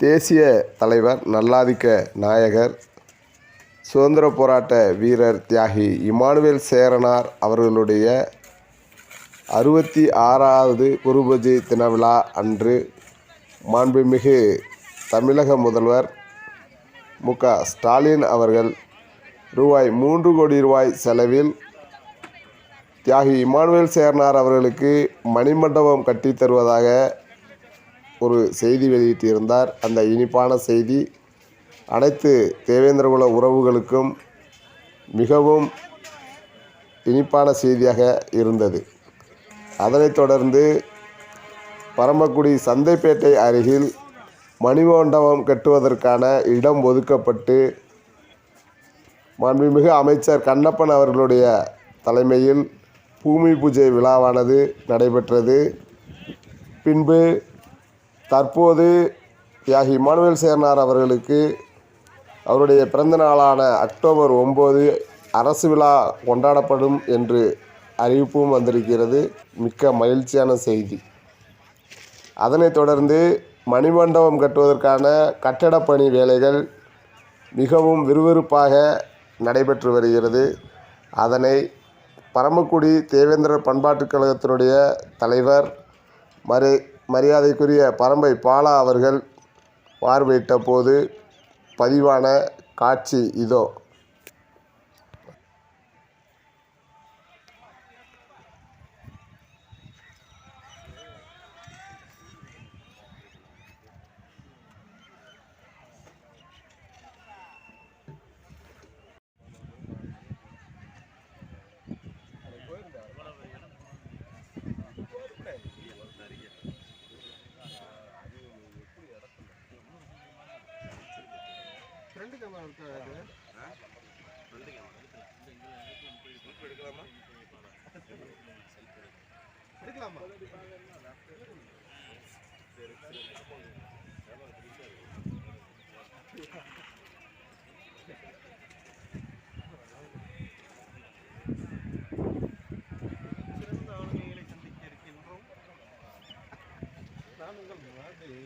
தேசிய தலைவர் நல்லாதிக்க நாயகர் சுதந்திர போராட்ட வீரர் தியாகி இமானுவேல் சேரனார் அவர்களுடைய அறுபத்தி ஆறாவது குருபூஜை தின விழா அன்று மாண்புமிகு தமிழக முதல்வர் மு. க. ஸ்டாலின் அவர்கள் ரூபாய் மூன்று கோடி ரூபாய் செலவில் தியாகி இமானுவேல் சேரனார் அவர்களுக்கு மணிமண்டபம் கட்டித் தருவதாக ஒரு செய்தி வெளியிட்டிருந்தார். அந்த இனிப்பான செய்தி அனைத்து தேவேந்திரகுல உறவுகளுக்கும் மிகவும் இனிப்பான செய்தியாக இருந்தது. அதனைத் தொடர்ந்து பரமக்குடி சந்தைப்பேட்டை அருகில் மணிமண்டபம் கட்டுவதற்கான இடம் ஒதுக்கப்பட்டு மாண்புமிகு அமைச்சர் கண்ணப்பன் அவர்களுடைய தலைமையில் பூமி பூஜை விழாவானது நடைபெற்றது. பின்பு தற்போது தியாகி இமானுவேல் சேர்னார் அவர்களுக்கு அவருடைய பிறந்த நாளான அக்டோபர் ஒம்பது அரசு விழா கொண்டாடப்படும் என்று அறிவிப்பும் வந்திருக்கிறது. மிக்க மகிழ்ச்சியான செய்தி. அதனைத் தொடர்ந்து மணிமண்டபம் கட்டுவதற்கான கட்டடப் பணி வேலைகள் மிகவும் விறுவிறுப்பாக நடைபெற்று வருகிறது. அதனை பரமக்குடி தேவேந்திர பண்பாட்டுக் கழகத்தினுடைய தலைவர் மறு மரியாதைக்குரிய பரம்பை பாலா அவர்கள் பார்வையிட்ட போது பதிவான காட்சி இதோ. ஃப்ரெண்டு கேமரா இருக்கா? அது எடுக்கலாமா? சிறந்த ஆளுமைகளை சந்திக்க இருக்கின்றோம். நான் உங்கள் மாதிரி